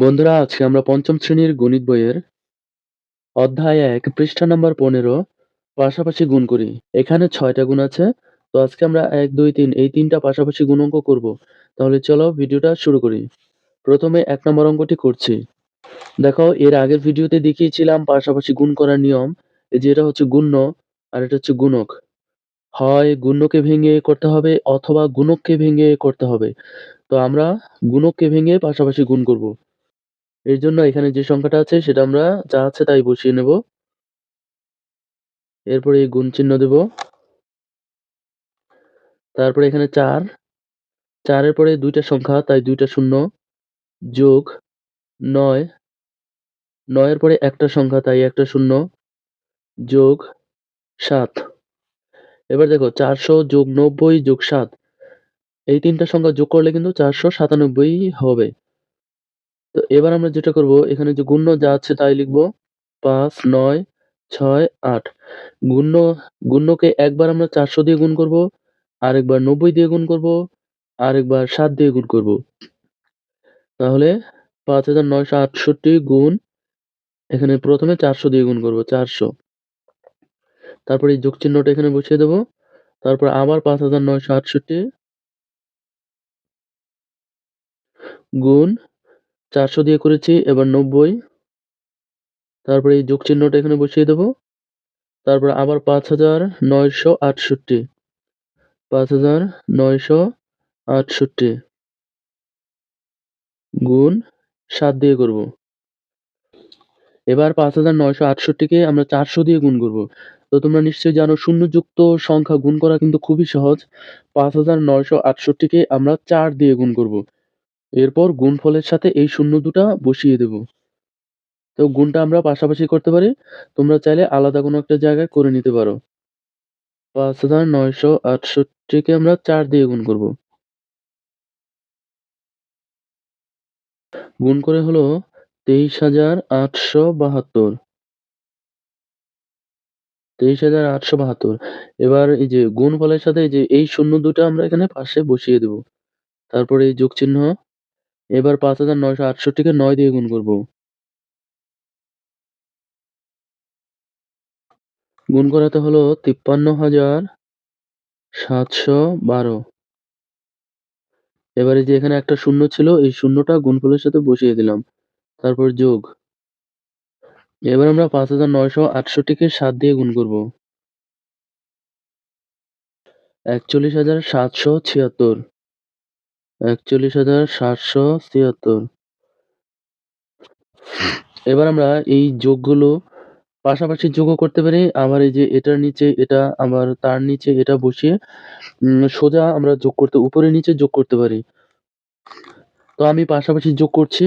বন্ধুরা, আজকে আমরা পঞ্চম শ্রেণির গণিত বইয়ের অধ্যায় এক, পৃষ্ঠা নাম্বার পনেরো, পাশাপাশি গুণ করি। এখানে ছয়টা গুণ আছে। তো আজকে আমরা এক, দুই, তিন, এই তিনটা পাশাপাশি গুণ অঙ্ক করব। তাহলে চলো ভিডিওটা শুরু করি। প্রথমে এক নম্বর অঙ্কটি করছি। দেখো, এর আগের ভিডিওতে দেখিয়েছিলাম পাশাপাশি গুণ করার নিয়ম। এই যে এটা হচ্ছে গুণ্য আর এটা হচ্ছে গুণক। হয় গুণ্যকে ভেঙে করতে হবে অথবা গুণককে ভেঙে করতে হবে। তো আমরা গুণককে ভেঙে পাশাপাশি গুণ করব। এর জন্য এখানে যে সংখ্যাটা আছে, সেটা আমরা যা আছে তাই বসিয়ে নেব। এরপরে গুণ চিহ্ন দেব। তারপরে এখানে চার। চারের পরে দুইটা সংখ্যা, তাই দুইটা শূন্য যোগ নয়। নয়ের পরে একটা সংখ্যা, তাই একটা শূন্য যোগ সাত। এবার দেখো, চারশো যোগ নব্বই যোগ সাত। এই তিনটা সংখ্যা যোগ করলে কিন্তু চারশো সাতানব্বই হবে। তো এবার আমরা যেটা করব, এখানে যে গুণ্য যা আছে তাই লিখব পাঁচ, নয়, ছয়, আট। গুণ্য, গুণ্যকে একবার আমরা চারশো দিয়ে গুণ করব, আরেকবার নব্বই দিয়ে গুণ করব, আরেকবার সাত দিয়ে গুণ করব। তাহলে পাঁচ হাজার নয়শো আটষট্টি গুণ, এখানে প্রথমে চারশো দিয়ে গুণ করব, চারশো। তারপরে এই যোগ চিহ্নটা এখানে বসিয়ে দেব। তারপর আবার পাঁচ হাজার নয়শো আটষট্টি গুণ চারশো দিয়ে করেছি, এবার নব্বই। তারপরে এই যোগ চিহ্নটা এখানে বসিয়ে দেব। তারপর আবার পাঁচ হাজার নয়শো আটষট্টি। পাঁচ হাজার নয়শো আটষট্টি। গুণ সাত দিয়ে করব। এবার পাঁচ হাজার নয়শো আটষট্টিকে আমরা চারশো দিয়ে গুণ করব। তো তোমরা নিশ্চয়ই জানো, শূন্যযুক্ত সংখ্যা গুণ করা কিন্তু খুবই সহজ। পাঁচ হাজার নয়শো আটষট্টিকে আমরা চার দিয়ে গুণ করব। এরপর গুণফলের সাথে এই শূন্য দুটা বসিয়ে দেব। তো গুণটা আমরা পাশাপাশি করতে পারি। তোমরা চাইলে আলাদা কোনো একটা জায়গায় করে নিতে পারো। পাঁচ হাজার নয়শো আটষট্টিকে আমরা চার দিয়ে গুণ করব। গুণ করে হলো তেইশ হাজার আটশো বাহাত্তর। তেইশ হাজার আটশো বাহাত্তর। এবার এই যে গুণ ফলের সাথে এই যে এই শূন্য দুটা আমরা এখানে পাশে বসিয়ে দেব। তারপরে এই যোগ চিহ্ন এবার পাঁচ হাজার নয়শো আটষট্টিকে নয় দিয়ে গুণ করব। গুণ করাতে হলো তিপ্পান্ন হাজার সাতশো বারো। এবারে যে এখানে একটা শূন্য ছিল, এই শূন্যটা গুণফলের সাথে বসিয়ে দিলাম। তারপর যোগ। এবার আমরা পাঁচ হাজার নয়শো আটষট্টিকে সাত দিয়ে গুণ করব। একচল্লিশ হাজার সাতশো ছিয়াত্তর। একচল্লিশ হাজার সাতশো ছিয়াত্তর। এবার আমরা এই যোগগুলো পাশাপাশি যোগও করতে পারি। আমার এই যে এটার নিচে, এটা আমার তার নিচে, এটা বসিয়ে সোজা আমরা যোগ করতে, উপরে নিচে যোগ করতে পারি। তো আমি পাশাপাশি যোগ করছি।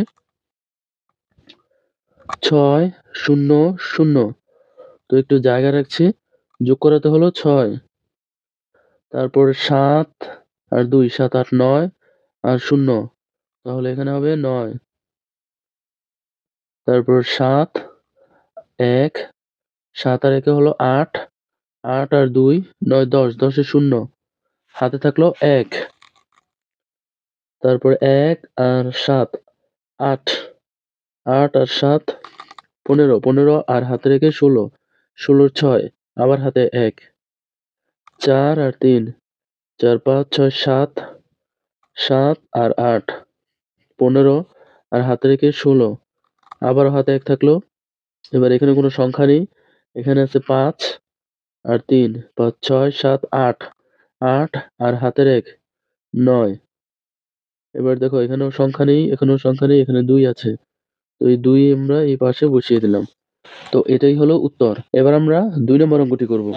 ছয়, শূন্য শূন্য। তো একটু জায়গা রাখছি। যোগ করাতে হলো ছয়। তারপর সাত আর দুই, সাত, আট, নয়। আর শূন্য। তাহলে এখানে হবে নয়। তারপর সাত, এক, সাত আর একে হলো আট। আট আর দুই, নয়, দশ। দশে শূন্য। হাতে থাকল এক। তারপর এক আর সাত, আট। আট আর সাত, পনেরো। পনেরো আর হাতে রেখে ষোলো। ষোলোর ছয়, আবার হাতে এক। চার আর তিন। চার, পাঁচ, ছয়, সাত। সাত আর আট। পনেরো আর হাতে রেখে ষোলো। আবার হাতে এক থাকল। এবার এখানে কোনো সংখ্যা নেই। এখানে আছে পাঁচ আর তিন। পাঁচ, ছয়, সাত, আট। আট আর হাতের এক নয়। এবার দেখো, এখানেও সংখ্যা নেই, এখানেও সংখ্যা নেই, এখানে দুই আছে। তো এই দুই আমরা এই পাশে বসিয়ে দিলাম। তো এটাই হলো উত্তর। এবার আমরা দুই নম্বর অঙ্কটি করব।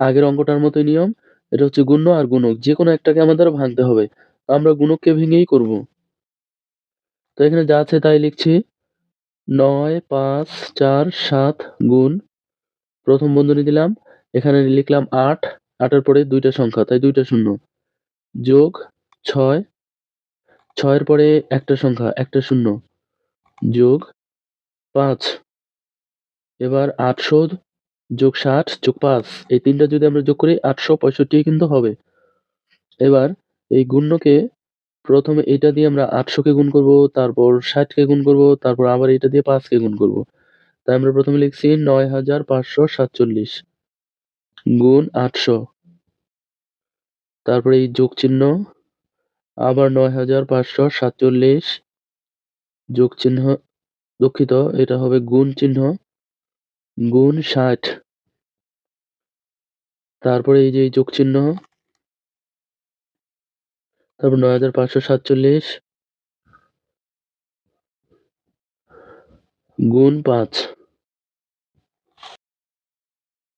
আগের অঙ্কটার মতোই নিয়ম। এটা হচ্ছে গুণ্য আর গুণক। যে কোনো একটাকে আমাদের ভাঙতে হবে। আমরা গুণককে ভেঙেই করব। তো এখানে যা আছে তাই লিখছি। নয়, পাঁচ, চার, সাত গুণ। প্রথম বন্ধনী দিলাম। এখানে লিখলাম আট। আটের পরে দুইটা সংখ্যা, তাই দুইটা শূন্য। যোগ ছয়। ছয়ের পরে একটা সংখ্যা, একটা শূন্য। যোগ পাঁচ। এবার আটশো যোগ ষাট, যোগ পাঁচ, এই তিনটা যদি আমরা যোগ করি, আটশো পঁয়ষট্টি কিন্তু হবে। এবার এই গুণ্যকে প্রথমে এটা দিয়ে আমরা আটশোকে গুণ করব, তারপর ষাটকে গুণ করব, তারপর আবার এটা দিয়ে পাঁচকে গুণ করব। তাই আমরা প্রথমে লিখছি নয় হাজার পাঁচশো সাতচল্লিশ গুণ আটশো। তারপরে এই যোগ চিহ্ন, আবার নয় হাজার পাঁচশো সাতচল্লিশ যোগ চিহ্ন দুঃখিত, এটা হবে গুণ চিহ্ন। গুণ ষাট। তারপরে এই যে এই যোগ চিহ্ন তারপর নয় হাজার পাঁচশো সাতচল্লিশ। গুণ পাঁচ।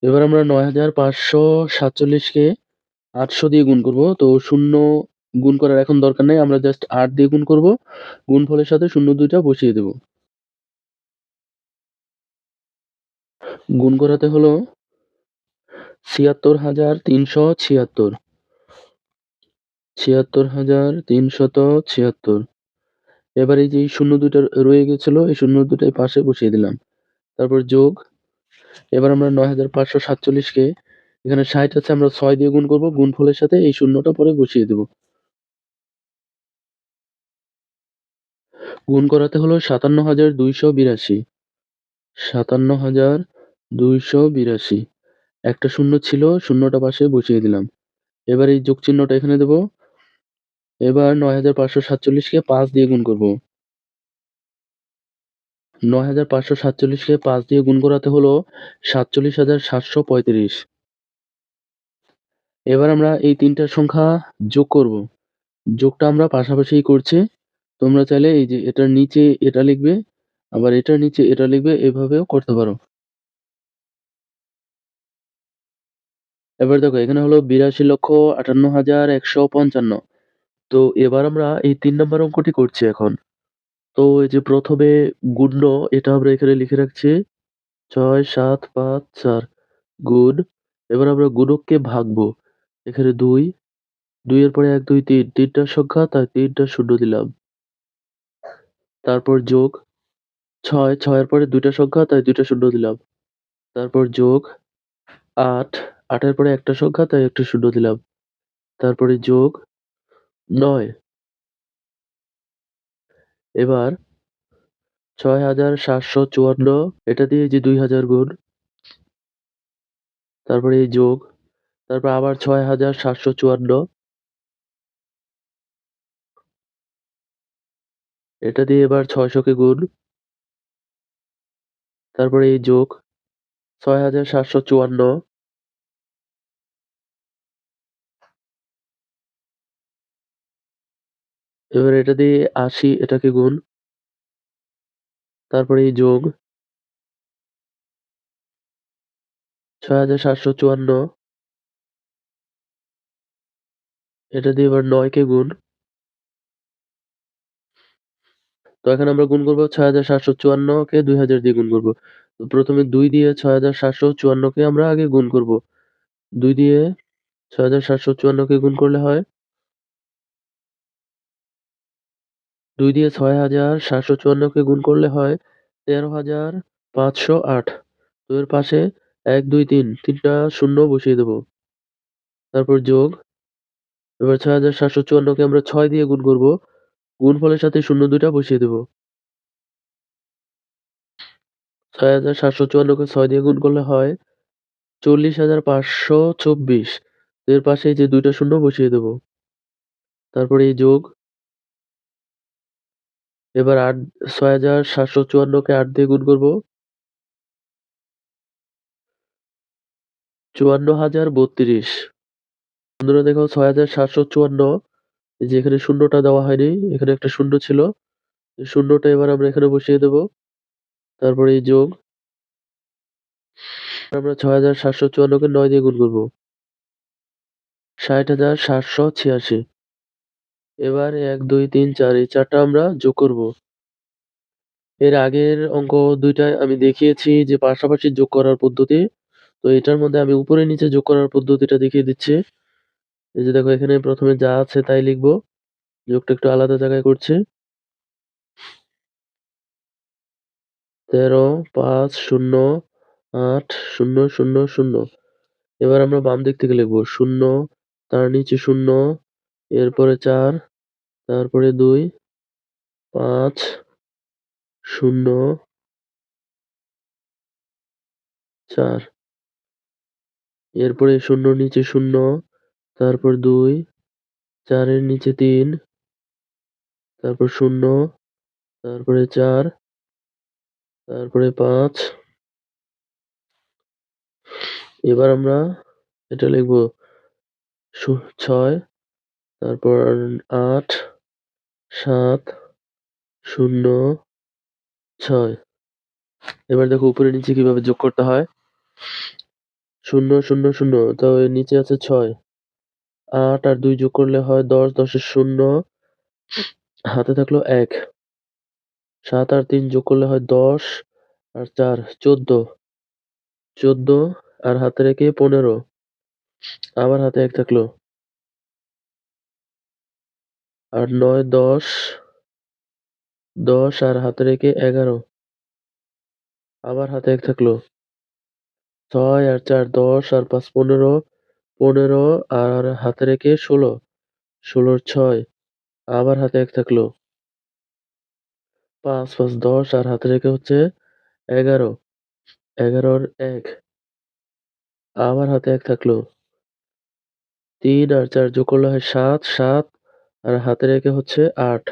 এবার আমরা নয় হাজার পাঁচশো সাতচল্লিশকে আটশো দিয়ে গুণ করব। তো শূন্য গুণ করার এখন দরকার নেই। আমরা জাস্ট আট দিয়ে গুণ করব। গুণ ফলের সাথে শূন্য দুইটা বসিয়ে দেব। গুণ করাতে হলো ছিয়াত্তর হাজার তিনশো ছিয়াত্তর। ছিয়াত্তর হাজার তিনশত ছিয়াত্তর। এবার এই যে শূন্য দুটা রয়ে গেছিল, এই শূন্য দুটাই পাশে বসিয়ে দিলাম। তারপর যোগ। এবার আমরা নয় হাজার পাঁচশো সাতচল্লিশকে এখানে ষাট আছে, আমরা ছয় দিয়ে গুণ করব, গুণফলের সাথে এই শূন্যটা পরে বসিয়ে দেব। গুণ করাতে হলো সাতান্ন হাজার দুইশো বিরাশি। সাতান্ন হাজার দুইশো বিরাশি। একটা শূন্য ছিল, শূন্যটা পাশে বসিয়ে দিলাম। এবার এই যোগ চিহ্নটা এখানে দেব। এবার নয় হাজার পাঁচশো সাতচল্লিশকে পাঁচ দিয়ে গুণ করব। নয় হাজার পাঁচশো সাতচল্লিশকে পাঁচ দিয়ে গুণ করাতে হলো সাতচল্লিশ হাজার সাতশো পঁয়ত্রিশ। এবার আমরা এই তিনটা সংখ্যা যোগ করব। যোগটা আমরা পাশাপাশি করছি। তোমরা চাইলে এই যে এটার নিচে এটা লিখবে, আবার এটার নিচে এটা লিখবে, এভাবেও করতে পারো। এবার দেখো, এখানে হলো বিরাশি লক্ষ আটান্ন হাজার একশো পঞ্চান্ন। তো এবার আমরা এই তিন নম্বর অঙ্কটি করছি এখন। তো এই যে প্রথমে গুণ্য এটা আমরা এখানে লিখে রাখছি, ছয়, সাত, পাঁচ, চার। গুণ, এবার আমরা গুণককে ভাগবো। এখানে দুই দুইয়ের পরে এক, দুই, তিন। তিনটা সংখ্যা, তাই তিনটা শূন্য দিলাম। তারপর যোগ, ছয় ছয়ের পরে দুইটা সংখ্যা, তাই দুইটা শূন্য দিলাম। তারপর যোগ, আট আটের পরে একটা সংখ্যা, তাই একটা শূন্য দিলাম। তারপরে যোগ নয়। এবার ছয় হাজার সাতশো চুয়ান্ন, এটা দিয়ে যে দুই হাজার গুণ। তারপরে এই যোগ, তারপর আবার ছয় হাজার সাতশো চুয়ান্ন। এটা দিয়ে এবার ছয়শোকে গুণ। তারপরে এই যোগ ছয় হাজার সাতশো চুয়ান্ন। এবার এটা দিয়ে আশি, এটাকে গুণ। তারপরে এই যোগ। ছয় হাজার সাতশো চুয়ান্ন। এটা দিয়ে এবার নয়কে গুণ। তো এখানে আমরা গুণ করব ছয় হাজার সাতশো চুয়ান্ন কে দুই হাজার দিয়ে গুণ করব। প্রথমে দুই দিয়ে ছয় হাজার সাতশো চুয়ান্ন কে আমরা আগে গুণ করব। দুই দিয়ে ছয় হাজার সাতশো চুয়ান্ন কে গুণ করলে হয় দুই দিয়ে ছয় হাজার সাতশো চুয়ান্নকে গুণ করলে হয় তেরো হাজার পাঁচশো আট। এর পাশে এক, দুই, তিন, তিনটা শূন্য বসিয়ে দেব। তারপর যোগ। এবার ছয় হাজার সাতশো চুয়ান্নকে আমরা ছয় দিয়ে গুণ করব। গুণফলের সাথে শূন্য দুইটা বসিয়ে দেব। ছয় হাজার সাতশো চুয়ান্নকে ছয় দিয়ে গুণ করলে হয় চল্লিশ হাজার পাঁচশো চব্বিশ। এর পাশে যে দুইটা শূন্য বসিয়ে দেব। তারপরে এই যোগ। এবার আট, ছয় হাজার সাতশো চুয়ান্ন কে আট দিয়ে গুণ করব। চুয়ান্ন হাজার বত্রিশ। বন্ধুরা দেখো, ছয় হাজার সাতশো চুয়ান্ন। যে এখানে শূন্যটা দেওয়া হয়নি, এখানে একটা শূন্য ছিল। শূন্যটা এবার আমরা এখানে বসিয়ে দেব। তারপরে এই যোগ। আমরা ছয় হাজার সাতশো চুয়ান্নকে নয় দিয়ে গুণ করব। ষাট হাজার সাতশো ছিয়াশি। এবার এক, দুই, তিন, চার, এই চারটা আমরা যোগ করব। এর আগের অঙ্ক দুইটায় আমি দেখিয়েছি যে পাশাপাশি যোগ করার পদ্ধতি। তো এটার মধ্যে আমি উপরে নিচে যোগ করার পদ্ধতিটা দেখিয়ে দিচ্ছি। এই যে দেখো, এখানে প্রথমে যা আছে তাই লিখব। যোগটা একটু আলাদা জায়গায় করছি। তেরো, পাঁচ, শূন্য, আট, শূন্য শূন্য শূন্য। এবার আমরা বাম দিক থেকে লিখব। শূন্য, তার নিচে শূন্য এরপরে চার, তারপরে দুই, পাঁচ, শূন্য, চার। এরপরে শূন্যর নিচে শূন্য, তারপর দুই, চারের নিচে তিন, তারপর শূন্য, তারপরে চার, তারপরে পাঁচ। এবার আমরা এটা লিখব ছয় তারপর আট, সাত, শূন্য, ছয়। এবার দেখো উপরে নিচে কীভাবে যোগ করতে হয়? শূন্য শূন্য শূন্য তো এর নিচে আছে ছয়। আট আর দুই যোগ করলে হয় দশ, দশের শূন্য। হাতে থাকল এক। সাত আর তিন যোগ করলে হয় দশ আর চার, চোদ্দ। চোদ্দ আর হাতে রেখে পনেরো। আবার হাতে এক থাকল। আর নয়, দশ দশ আর হাতে রেখে এগারো। আবার হাতে এক থাকল। ছয় আর চার, দশ আর পাঁচ, পনেরো পনেরো আর হাতে রেখে ষোলো। ষোলোর ছয়, আবার হাতে এক থাকল। পাঁচ পাঁচ, দশ আর হাতে রেখে হচ্ছে এগারো। এগারোর এক, আবার হাতে এক থাকল। তিন আর চার যোগ করলে হয় সাত সাত আর হাতের রেখে হচ্ছে আট।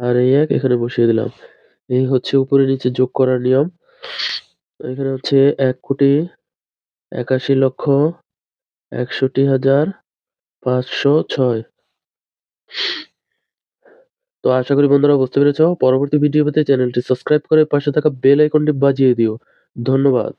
আর এই এক এখানে বসিয়ে দিলাম। এই হচ্ছে উপরে নিচে যোগ করার নিয়ম। এখানে হচ্ছে এক কোটি একাশি লক্ষ একষট্টি হাজার পাঁচশো ছয়। তো আশা করি বন্ধুরা বুঝতে পেরেছ। পরবর্তী ভিডিও পেতে চ্যানেলটি সাবস্ক্রাইব করে পাশে থাকা বেল আইকনটি বাজিয়ে দিও। ধন্যবাদ।